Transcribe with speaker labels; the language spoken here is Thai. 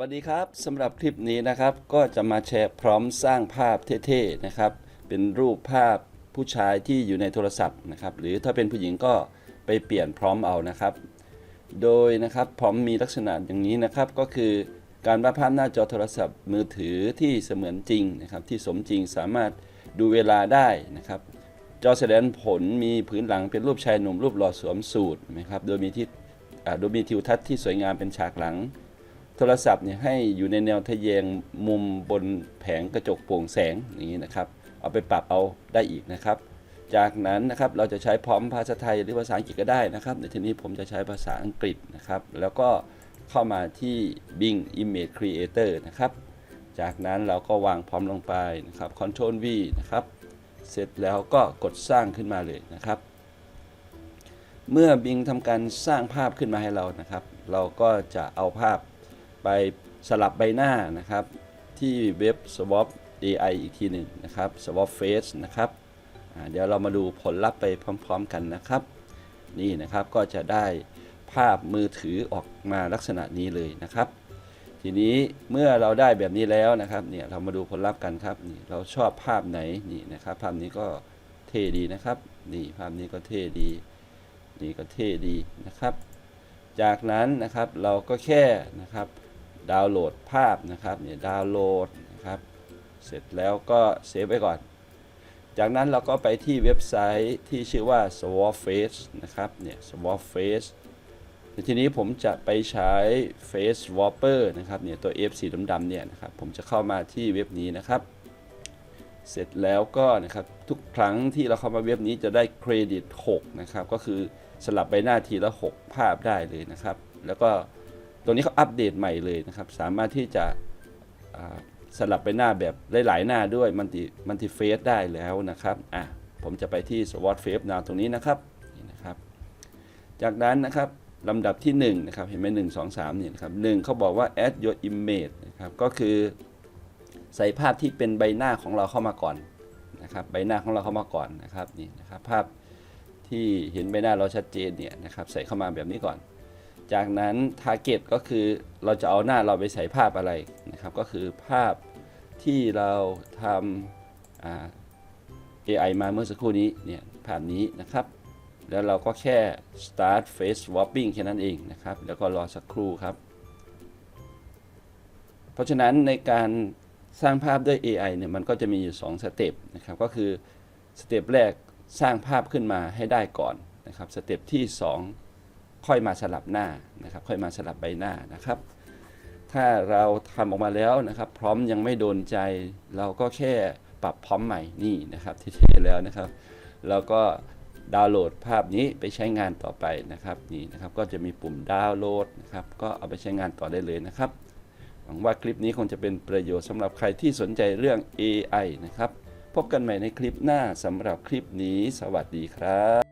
Speaker 1: วัสดีครับสำหรับคลิปนี้นะครับก็จะมาแชร์พร้อมสร้างภาพเท่ๆนะครับ เป็นรูปภาพผู้ชายที่อยู่ในโทรศัพท์นะครับ หรือถ้าเป็นผู้หญิงก็ไปเปลี่ยนพร้อมเอานะครับ โดยนะครับพร้อมมีลักษณะอย่างนี้นะครับ ก็คือการวาดภาพหน้าจอโทรศัพท์มือถือที่เสมือนจริงนะครับ ที่สมจริงสามารถดูเวลาได้นะครับ จอแสดงผลมีผืนหลังเป็นรูปชายหนุ่มรูปหล่อสวมสูทนะครับโดยมีที่โดยมีทิวทัศน์ที่สวยงามเป็นฉากหลัง โทรศัพท์เนี่ยให้อยู่ในแนวทะแยงมุมบนแผงกระจกโปร่งแสงอย่างนี้นะครับ เอาไปปรับเอาได้อีกนะครับ จากนั้นนะครับเราจะใช้พร้อมภาษาไทยหรือภาษาอังกฤษก็ได้นะครับในที่นี้ผมจะใช้ภาษาอังกฤษนะครับ แล้วก็เข้ามาที่ Bing Image Creator นะครับ จากนั้นเราก็วางพร้อมลงไปนะครับ Ctrl V นะครับ เสร็จแล้วก็กดสร้างขึ้นมาเลยนะครับ เมื่อ Bing ทำการสร้างภาพขึ้นมาให้เรานะครับ เราก็จะเอาภาพ ไปสลับใบหน้านะครับ ที่เว็บ Swap AI อีกทีหนึ่งนะครับ Swap Face นะครับเดี๋ยวเรามาดูผลลัพธ์ไปพร้อม ๆ กันนะครับ นี่นะครับก็จะได้ภาพมือถือออกมาลักษณะนี้เลยนะครับ ทีนี้เมื่อเราได้แบบนี้แล้วนะครับเนี่ยเรามาดูผลลัพธ์กันครับนี่เราชอบภาพไหนนี่นะครับภาพนี้ก็เท่ดีนะครับนี่ภาพนี้ก็เท่ดี นี่ก็เท่ดีนะครับ จากนั้นนะครับเราก็แค่นะครับ ดาวน์โหลดภาพนะครับเนี่ยดาวน์โหลดนะครับ เสร็จแล้วก็เซฟไว้ก่อน จากนั้นเราก็ไปที่เว็บไซต์ที่ชื่อว่า Swapface นะครับเนี่ย Swapface ทีนี้ผมจะไปใช้ Face Swapper นะครับเนี่ยตัว F สีดำๆเนี่ยนะครับผมจะเข้ามาที่เว็บนี้นะครับ เสร็จแล้วก็นะครับทุกครั้งที่เราเข้ามาเว็บนี้จะได้เครดิต 6 นะครับ ก็คือสลับใบหน้าทีละ 6 ภาพได้เลยนะครับ แล้วก็ ตัวนี้เขาอัปเดตใหม่เลยนะครับ สามารถที่จะสลับใบหน้าแบบหลาย ๆ หน้าด้วยมันติมันติเฟสได้แล้วนะครับอะผมจะไปที่ Sword Face Now ตรงนี้นะครับนี่นะครับ จากนั้นนะครับลำดับที่1นะครับเห็นไหมหนึ่งสองสามเนี่ยนะครับหนึ่งเขาบอกว่า add your image นะครับก็คือใส่ภาพที่เป็นใบหน้าของเราเข้ามาก่อนนะครับใบหน้าของเราเข้ามาก่อนนะครับนี่นะครับภาพที่เห็นใบหน้าเราชัดเจนเนี่ยนะครับใส่เข้ามาแบบนี้ก่อน จากนั้น target ก็คือเราจะเอาหน้าเราไปใส่ภาพอะไรนะครับ ก็คือภาพที่เราทำา AI มาเมื่อสักครู่นี้เนี่ยภาพนี้นะครับ แล้วเราก็แค่ start face swapping แค่นั้นเองนะครับ แล้วก็รอสักครู่ครับ เพราะฉะนั้นในการสร้างภาพด้วย AI เนี่ยมันก็จะมีอยู่2สเต็ปนะครับ ก็คือสเต็ปแรกสร้างภาพขึ้นมาให้ได้ก่อนนะครับ สเต็ปที่ 2 ค่อยมาสลับหน้านะครับ ค่อยมาสลับใบหน้านะครับ ถ้าเราทำออกมาแล้วนะครับ พร้อมยังไม่โดนใจ เราก็แค่ปรับพร้อมใหม่นี่นะครับที่เทแล้วนะครับแล้วก็ดาวน์โหลดภาพนี้ไปใช้งานต่อไปนะครับนี่นะครับก็จะมีปุ่มดาวน์โหลดนะครับก็เอาไปใช้งานต่อได้เลยนะครับหวังว่าคลิปนี้คงจะเป็นประโยชน์สำหรับใครที่สนใจเรื่อง AI นะครับ พบกันใหม่ในคลิปหน้าสำหรับคลิปนี้ สวัสดีครับ